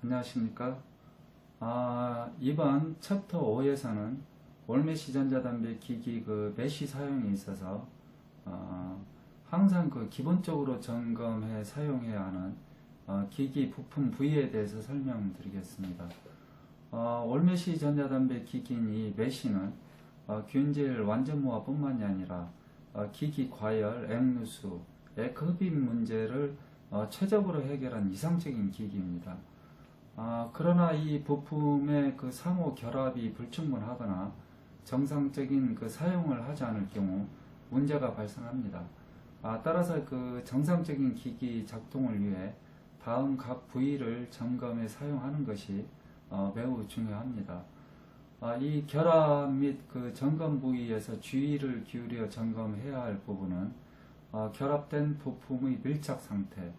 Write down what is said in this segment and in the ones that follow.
안녕하십니까. 아, 이번 챕터 5에서는 올메시 전자 담배 기기 그 메시 사용에 있어서 어, 항상 그 기본적으로 점검해 사용해야 하는 어, 기기 부품 부위에 대해서 설명드리겠습니다. 어, 올메시 전자담배 기기인 이 메시는 어, 균질 완전무화뿐만이 아니라 어, 기기 과열, 액누수, 액흡입 문제를 어, 최적으로 해결한 이상적인 기기입니다. 아, 그러나 이 부품의 그 상호 결합이 불충분하거나 정상적인 그 사용을 하지 않을 경우 문제가 발생합니다. 아, 따라서 그 정상적인 기기 작동을 위해 다음 각 부위를 점검해 사용하는 것이 어, 매우 중요합니다. 아, 이 결합 및 그 점검 부위에서 주의를 기울여 점검해야 할 부분은 어, 결합된 부품의 밀착 상태,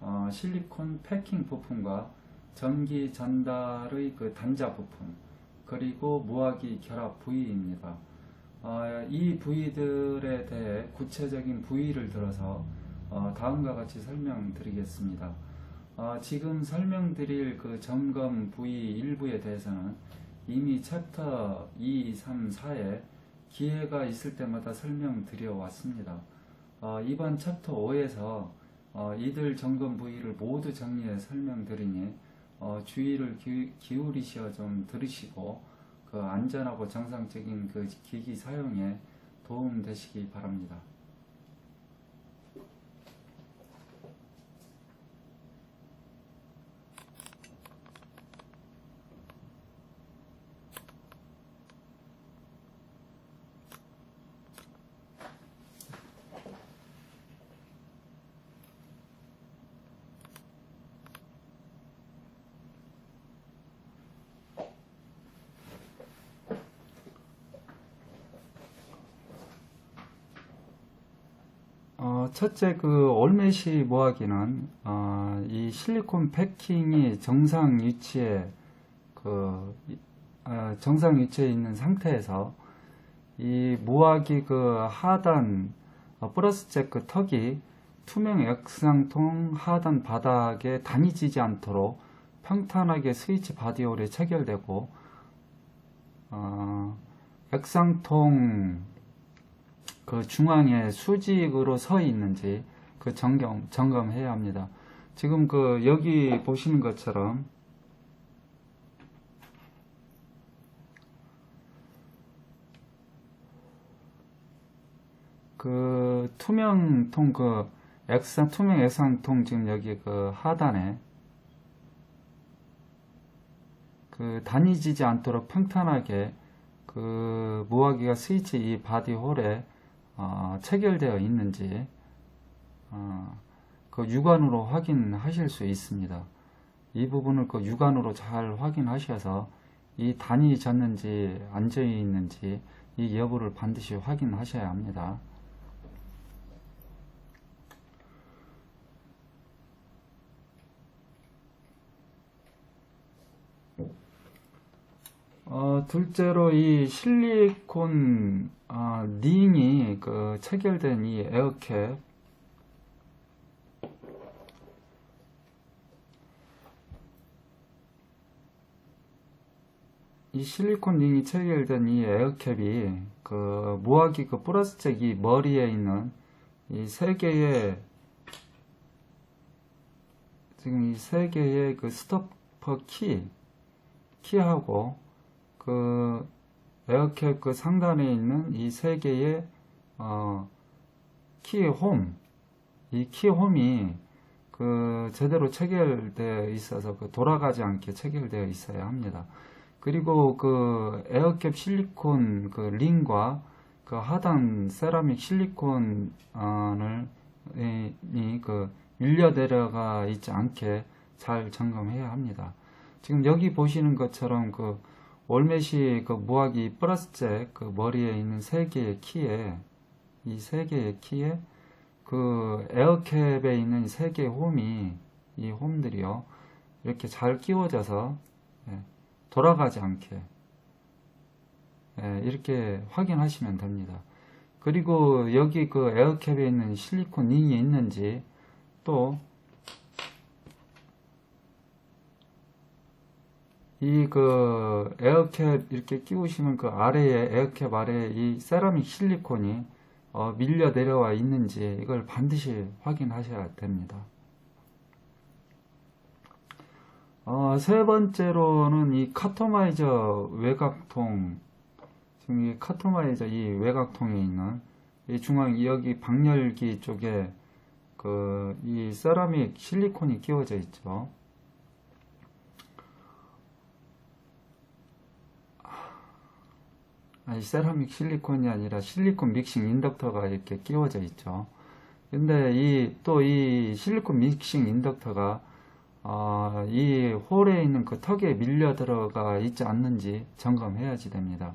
어, 실리콘 패킹 부품과 전기 전달의 그 단자 부품, 그리고 무화기 결합 부위입니다. 어, 이 부위들에 대해 구체적인 부위를 들어서 어, 다음과 같이 설명드리겠습니다. 어, 지금 설명드릴 그 점검 부위 일부에 대해서는 이미 챕터 2, 3, 4에 기회가 있을 때마다 설명드려 왔습니다. 어, 이번 챕터 5에서 어, 이들 점검 부위를 모두 정리해 설명드리니 어, 주의를 기, 기울이시어 좀 들으시고 그 안전하고 정상적인 그 기기 사용에 도움 되시기 바랍니다. 어, 첫째 그 올메시 모하기는 어, 이 실리콘 패킹이 정상 위치에 그 이- 어, 정상 위치에 있는 상태에서 이 모하기 그 하단 어, 플러스 체크 턱이 투명 액상통 하단 바닥에 다니지지 않도록 평탄하게 스위치 바디홀에 체결되고 어, 액상통 그 중앙에 수직으로 서 있는지 그 점검 점검해야 합니다. 지금 그 여기 보시는 것처럼 그 투명통 그 액상 투명 액상통 지금 여기 그 하단에 그 다니지지 않도록 평탄하게 그 무화기가 스위치 이 바디 홀에 어, 체결되어 있는지 어, 그 육안으로 확인하실 수 있습니다. 이 부분을 그 육안으로 잘 확인하셔서 이 단이 졌는지 안 져 있는지 이 여부를 반드시 확인하셔야 합니다. 어, 둘째로 이 실리콘 아, 링이 그 체결된 이 에어캡. 이 실리콘 링이 체결된 이 에어캡이 그 무화기 그 플라스틱 이 머리에 있는 이 세 개의 지금 이 세 개의 그 스토퍼 키 키하고 그 에어캡 그 상단에 있는 이 세 개의 어, 키홈, 이 키홈이 그 제대로 체결되어 있어서 그 돌아가지 않게 체결되어 있어야 합니다. 그리고 그 에어캡 실리콘 그 링과 그 하단 세라믹 실리콘을 이, 이그 밀려 내려가 있지 않게 잘 점검해야 합니다. 지금 여기 보시는 것처럼 그 올메시 그 무화기 플라스틱 그 머리에 있는 세 개의 키에 이 세 개의 키에 그 에어캡에 있는 세 개의 홈이 이 홈들이요 이렇게 잘 끼워져서 예, 돌아가지 않게 예, 이렇게 확인하시면 됩니다. 그리고 여기 그 에어캡에 있는 실리콘 링이 있는지 또 이 그 에어캡 이렇게 끼우시면 그 아래에 에어캡 아래에 이 세라믹 실리콘이 어, 밀려 내려와 있는지 이걸 반드시 확인하셔야 됩니다. 어, 세 번째로는 이 카토마이저 외곽통 지금 이 카토마이저 이 외곽통에 있는 이 중앙 여기 방열기 쪽에 그 이 세라믹 실리콘이 끼워져 있죠. 아니 세라믹 실리콘이 아니라 실리콘 믹싱 인덕터가 이렇게 끼워져 있죠. 근데 이또이 실리콘 믹싱 인덕터가 어, 이 홀에 있는 그 턱에 밀려 들어가 있지 않는지 점검해야지 됩니다.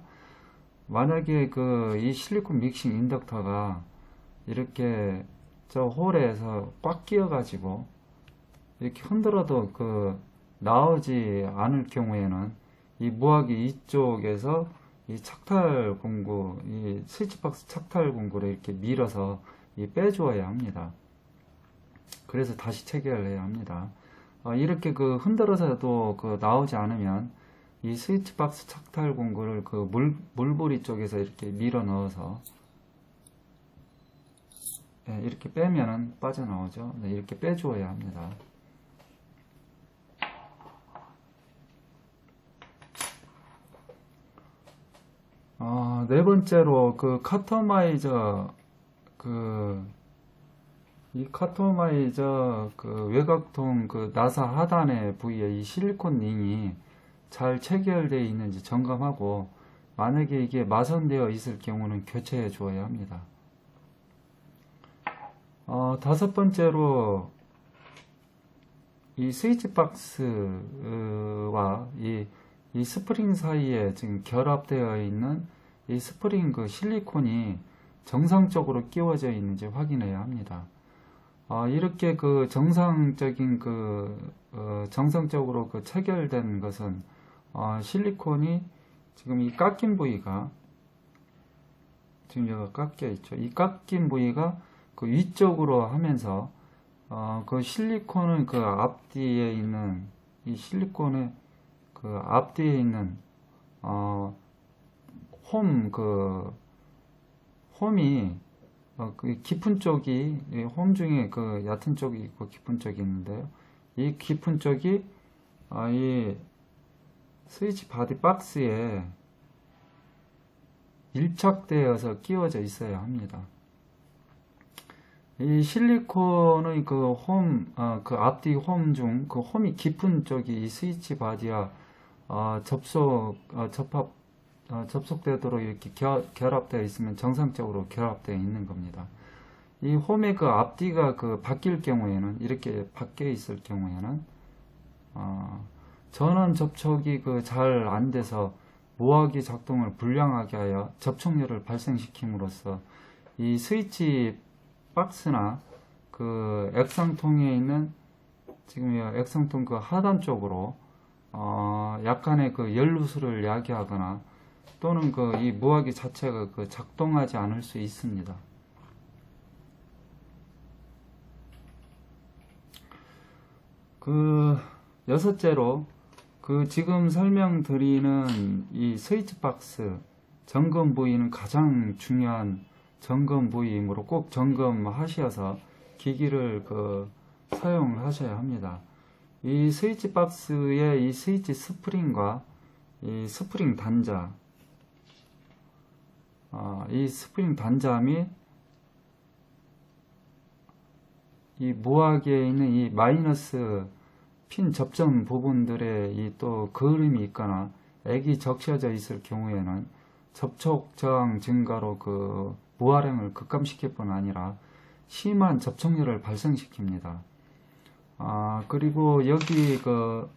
만약에 그 이 실리콘 믹싱 인덕터가 이렇게 저 홀에서 꽉 끼어 가지고 이렇게 흔들어도 그 나오지 않을 경우에는 이 무화기 이쪽에서 이 착탈 공구, 이 스위치박스 착탈 공구를 이렇게 밀어서 이 빼주어야 합니다. 그래서 다시 체결해야 합니다. 어, 이렇게 그 흔들어서도 그 나오지 않으면 이 스위치박스 착탈 공구를 그 물, 물보리 쪽에서 이렇게 밀어 넣어서 예, 이렇게 빼면은 빠져나오죠. 네, 이렇게 빼주어야 합니다. 어, 네 번째로 그 카터마이저 그 이 카토마이저 그 외곽통 그 나사 하단의 부위에 이 실리콘 링이 잘 체결되어 있는지 점검하고 만약에 이게 마선되어 있을 경우는 교체해 주어야 합니다. 어, 다섯 번째로 이 스위치 박스와 이, 이 스프링 사이에 지금 결합되어 있는 이 스프링 그 실리콘이 정상적으로 끼워져 있는지 확인해야 합니다. 어, 이렇게 그 정상적인 그 어, 정상적으로 그 체결된 것은 어, 실리콘이 지금 이 깎인 부위가 지금 여기가 깎여 있죠. 이 깎인 부위가 그 위쪽으로 하면서 어, 그 실리콘은 그 앞뒤에 있는 이 실리콘의 그 앞뒤에 있는 어, 홈 그 홈이 어, 그 깊은 쪽이 이홈 중에 그 얕은 쪽이 있고 깊은 쪽이 있는데요. 이 깊은 쪽이 아, 이 스위치 바디 박스에 밀착되어서 끼워져 있어야 합니다. 이 실리콘의 그 홈, 어, 그 앞뒤 홈 중 그 홈이 깊은 쪽이 이 스위치 바디와 어, 접속, 어, 접합, 어, 접속되도록 이렇게 결, 결합되어 있으면 정상적으로 결합되어 있는 겁니다. 이 홈의 그 앞뒤가 그 바뀔 경우에는 이렇게 바뀌어 있을 경우에는 어, 전원 접촉이 그 잘 안 돼서 모화기 작동을 불량하게 하여 접촉열을 발생시킴으로써 이 스위치 박스나 그 액상통에 있는 지금 이 액상통 그 하단 쪽으로 어, 약간의 그 연루수를 야기하거나 또는 그이 무화기 자체가 그 작동하지 않을 수 있습니다. 그 여섯째로 그 지금 설명드리는 이 스위치 박스 점검 부위는 가장 중요한 점검 부위이므로 꼭 점검하셔서 기기를 그 사용하셔야 합니다. 이 스위치 박스의 이 스위치 스프링과 이 스프링 단자, 어, 이 스프링 단자 및이 무화기에 있는 이 마이너스 핀 접점 부분들에 이또 그을음이 있거나 액이 적셔져 있을 경우에는 접촉 저항 증가로 그 무활행을 급감시킬 뿐 아니라 심한 접촉률을 발생시킵니다. 아, 그리고 여기 그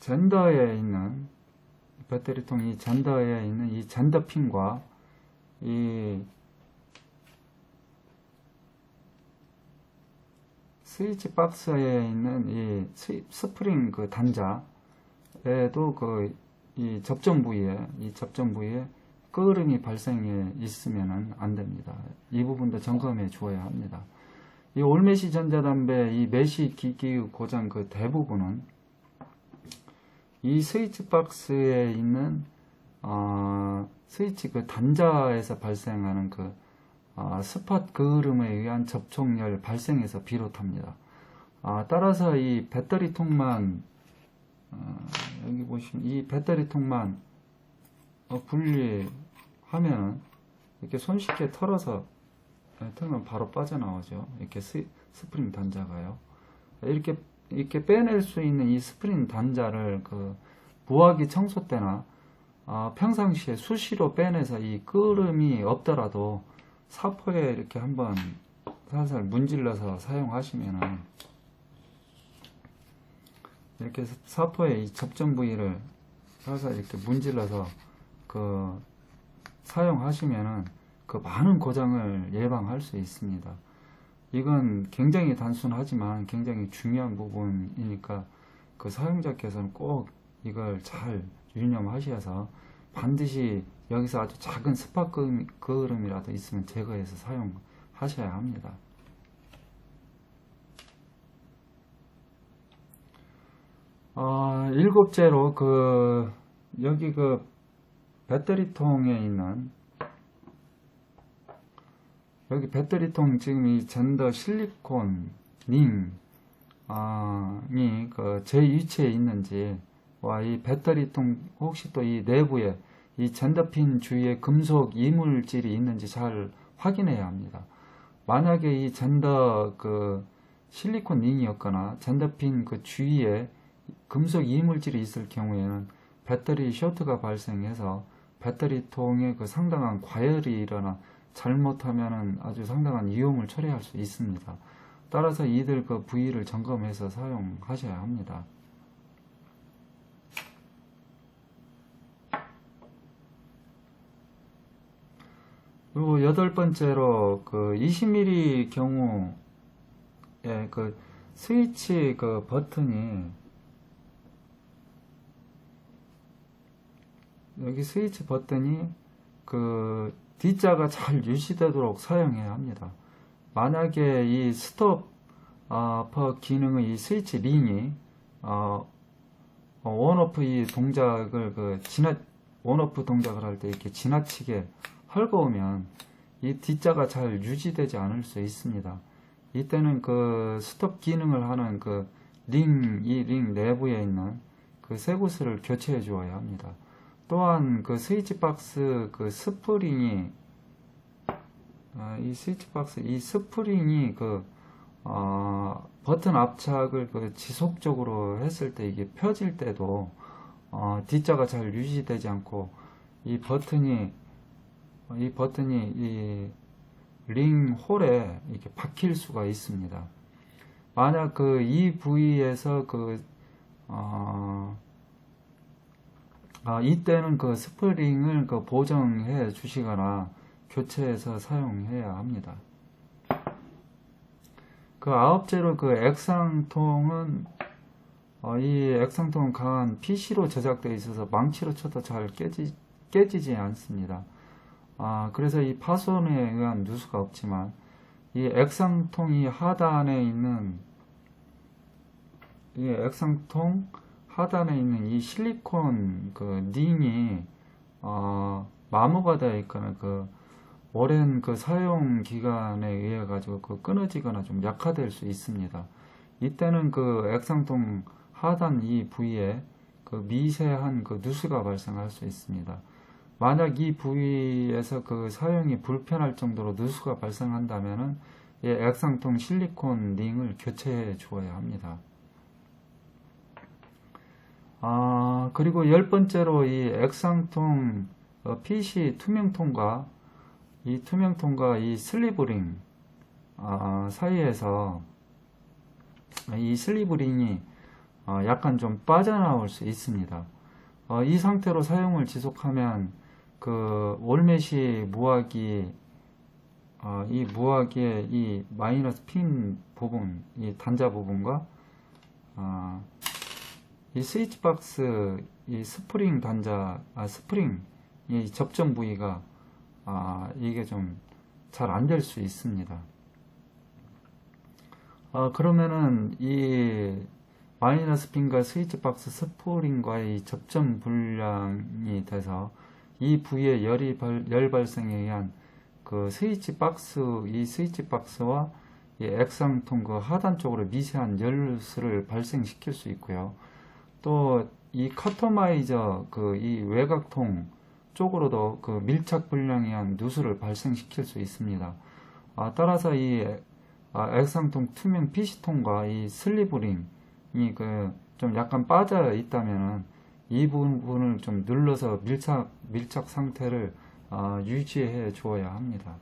젠더에 있는 배터리통이 젠더에 있는 이 젠더핀과 이 스위치 박스에 있는 이 스프링 그 단자에도 그 이 접점 부위에 이 접점 부위에 끄름이 발생해 있으면 안 됩니다. 이 부분도 점검해 주어야 합니다. 이 올메시 전자담배 이 메시 기기 고장 그 대부분은 이 스위치 박스에 있는 어, 스위치 그 단자에서 발생하는 그 어, 스팟 그을음에 의한 접촉열 발생에서 비롯합니다. 아, 따라서 이 배터리 통만 어, 여기 보시면 이 배터리 통만 어, 분리하면 이렇게 손쉽게 털어서 네, 털면 바로 빠져나오죠. 이렇게 스, 스프링 단자가요. 이렇게 이렇게 빼낼 수 있는 이 스프링 단자를 그 부화기 청소 때나 아, 평상시에 수시로 빼내서 이 끓음이 없더라도 사포에 이렇게 한번 살살 문질러서 사용하시면은 이렇게 사포의 이 접점 부위를 살살 이렇게 문질러서 그 사용하시면은 그 많은 고장을 예방할 수 있습니다. 이건 굉장히 단순하지만 굉장히 중요한 부분이니까 그 사용자께서는 꼭 이걸 잘 유념하셔서 반드시 여기서 아주 작은 스팟 그음- 그을음이라도 있으면 제거해서 사용하셔야 합니다. 어, 일곱째로 그 여기 그 배터리통에 있는 여기 배터리통 지금 이 젠더 실리콘 링 아, 이그 제 위치에 있는지 와 이 배터리통 혹시 또 이 내부에 이 젠더핀 주위에 금속 이물질이 있는지 잘 확인해야 합니다. 만약에 이 젠더 그 실리콘 링이었거나 젠더핀 그 주위에 금속 이물질이 있을 경우에는 배터리 쇼트가 발생해서 배터리통에 그 상당한 과열이 일어나 잘못하면은 아주 상당한 위험을 초래할 수 있습니다. 따라서 이들 그 부위를 점검해서 사용하셔야 합니다. 그리고 여덟 번째로 그 20mm 경우에 그 스위치 그 버튼이 여기 스위치 버튼이 그 D자가 잘 유지되도록 사용해야 합니다. 만약에 이 스톱 어, 퍼 기능의 이 스위치 링이 어, 어, 온오프 이 동작을 그 지나 온오프 동작을 할 때 이렇게 지나치게 헐거우면 이 D자가 잘 유지되지 않을 수 있습니다. 이때는 그 스톱 기능을 하는 그 링, 이 링 내부에 있는 그세 곳을 교체해 주어야 합니다. 또한 그 스위치 박스 그 스프링이 아, 이 스위치 박스 이 스프링이 그 어, 버튼 압착을 그 지속적으로 했을 때 이게 펴질 때도 어, D자가 잘 유지되지 않고 이 버튼이 이 버튼이 이 링 홀에 이렇게 박힐 수가 있습니다. 만약 그 이 부위에서 그 어, 아, 이때는 그 스프링을 그 보정해 주시거나 교체해서 사용해야 합니다. 그 아홉째로 그 액상통은 어, 이 액상통은 강한 PC로 제작되어 있어서 망치로 쳐도 잘 깨지, 깨지지 않습니다. 아, 그래서 이 파손에 의한 누수가 없지만 이 액상통이 하단에 있는 이 액상통 하단에 있는 이 실리콘 그 링이 어, 마모가 되어 있거나 그 오랜 그 사용 기간에 의해 가지고 그 끊어지거나 좀 약화될 수 있습니다. 이때는 그 액상통 하단 이 부위에 그 미세한 그 누수가 발생할 수 있습니다. 만약 이 부위에서 그 사용이 불편할 정도로 누수가 발생한다면은 이 액상통 실리콘 링을 교체해 주어야 합니다. 아, 그리고 열 번째로 이 액상통 어, PC 투명통과 이 투명통과 이 슬리브링 아, 사이에서 이 슬리브링이 어, 약간 좀 빠져나올 수 있습니다. 어, 이 상태로 사용을 지속하면 그 올메시 무화기 어, 이 무화기의 이 마이너스 핀 부분, 이 단자 부분과 아, 이 스위치 박스 이 스프링 단자 아 스프링 이 접점 부위가 아 이게 좀 잘 안 될 수 있습니다. 아 그러면은 이 마이너스 핀과 스위치 박스 스프링과의 접점 불량이 돼서 이 부위에 열이 발, 열 발생에 의한 그 스위치 박스 이 스위치 박스와 이 액상통 그 하단 쪽으로 미세한 열수를 발생시킬 수 있고요. 또 이 커터마이저 그 이 외곽통 쪽으로도 그 밀착 불량에 의한 누수를 발생시킬 수 있습니다. 아, 따라서 이 아, 액상통 투명 피시통과 이 슬리브링이 그 좀 약간 빠져 있다면은 이 부분을 좀 눌러서 밀착 밀착 상태를 아, 유지해 주어야 합니다.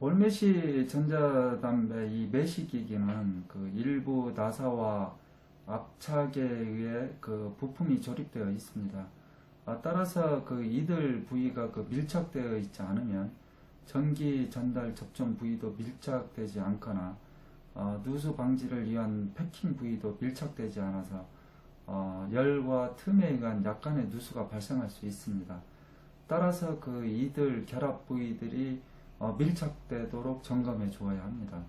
올메시 전자담배 이 매시기기는 그 일부 나사와 압착에 의해 그 부품이 조립되어 있습니다. 아, 따라서 그 이들 부위가 그 밀착되어 있지 않으면 전기 전달 접점 부위도 밀착되지 않거나 어, 누수 방지를 위한 패킹 부위도 밀착되지 않아서 어, 열과 틈에 의한 약간의 누수가 발생할 수 있습니다. 따라서 그 이들 결합 부위들이 어, 밀착되도록 점검해 주어야 합니다.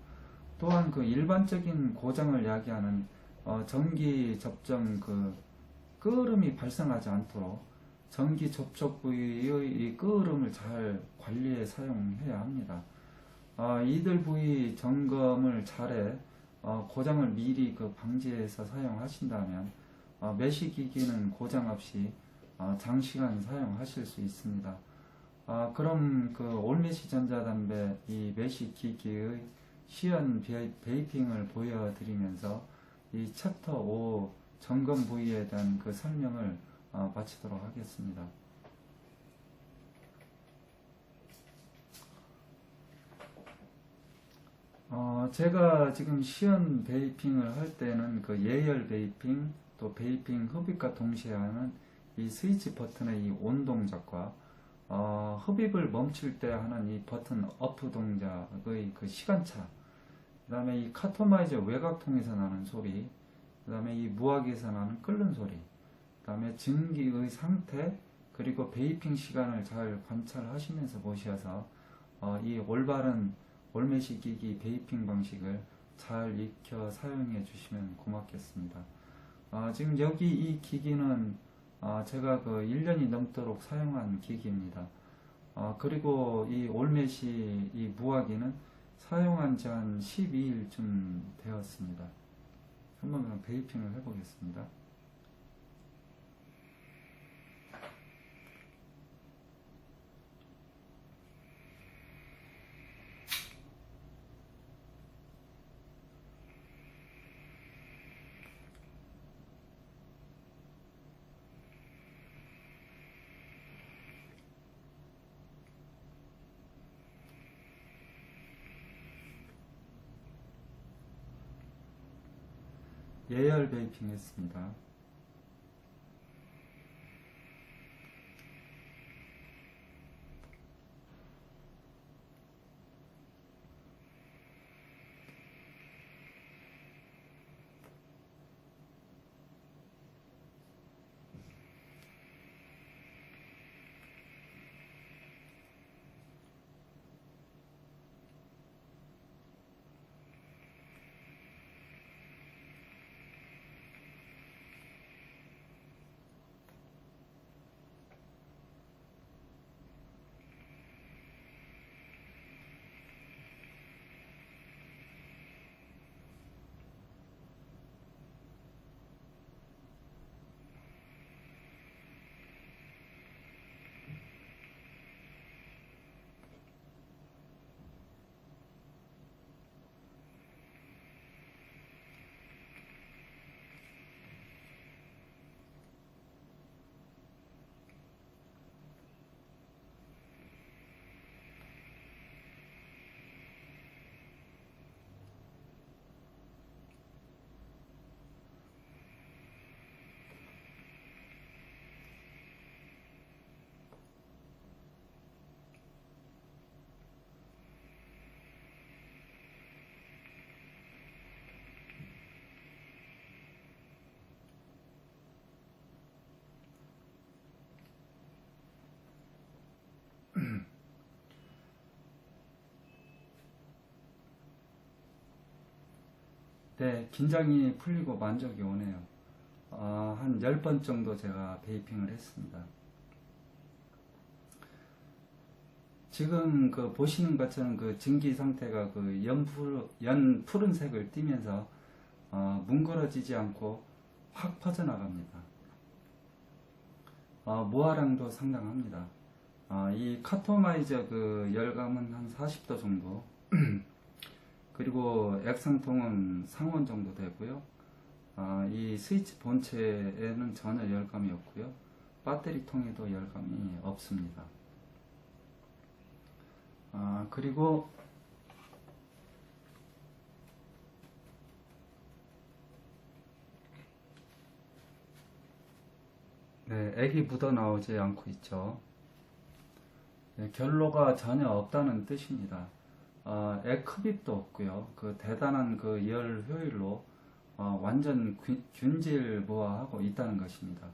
또한 그 일반적인 고장을 야기하는 어, 전기 접점 그 끄름이 발생하지 않도록 전기 접촉 부위의 이 끄름을 잘 관리해 사용해야 합니다. 어, 이들 부위 점검을 잘해 어, 고장을 미리 그 방지해서 사용하신다면 어, 매시기기는 고장 없이 어, 장시간 사용하실 수 있습니다. 아, 그럼 그 올메시 전자 담배 이 매시 기기의 시연 베이- 베이핑을 보여드리면서 이 챕터 5 점검 부위에 대한 그 설명을 어, 마치도록 하겠습니다. 어, 제가 지금 시연 베이핑을 할 때는 그 예열 베이핑 또 베이핑 흡입과 동시에 하는 이 스위치 버튼의 이 온 동작과 어, 흡입을 멈출 때 하는 이 버튼 어프 동작의 그 시간차, 그 다음에 이 카토마이저 외곽통에서 나는 소리, 그 다음에 이 무화기에서 나는 끓는 소리, 그 다음에 증기의 상태, 그리고 베이핑 시간을 잘 관찰하시면서 보셔서 어, 이 올바른 올메시 기기 베이핑 방식을 잘 익혀 사용해 주시면 고맙겠습니다. 아, 지금 여기 이 기기는 아, 제가 그 1년이 넘도록 사용한 기기입니다. 아, 그리고 이 올메시 이 무화기는 사용한 지 한 12일쯤 되었습니다. 한번 베이핑을 해보겠습니다. 예열 베이핑 했습니다. 네, 긴장이 풀리고 만족이 오네요. 아, 한 10번 정도 제가 베이핑을 했습니다. 지금 그 보시는 것처럼 그 증기 상태가 그 연푸, 연 푸른색을 띠면서 어, 뭉그러지지 않고 확 퍼져나갑니다. 어, 모화량도 상당합니다. 아, 이 카토마이저 그 열감은 한 40도 정도. 그리고 액상통은 상온 정도 되고요. 아, 이 스위치 본체에는 전혀 열감이 없고요. 배터리 통에도 열감이 없습니다. 아, 그리고 네, 액이 묻어 나오지 않고 있죠. 네, 결로가 전혀 없다는 뜻입니다. 어, 액 흡입도 없고요. 그 대단한 그 열 효율로 어, 완전 균- 균질무화하고 있다는 것입니다.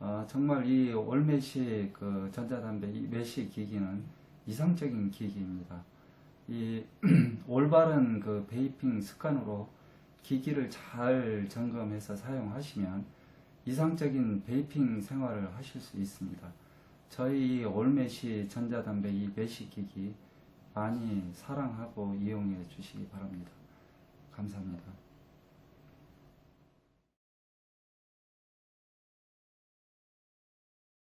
어, 정말 이 올메시 그 전자담배 이 메시 기기는 이상적인 기기입니다. 이 올바른 그 베이핑 습관으로 기기를 잘 점검해서 사용하시면 이상적인 베이핑 생활을 하실 수 있습니다. 저희 올메시 전자담배 이 메시 기기 많이 사랑하고 이용해 주시기 바랍니다. 감사합니다.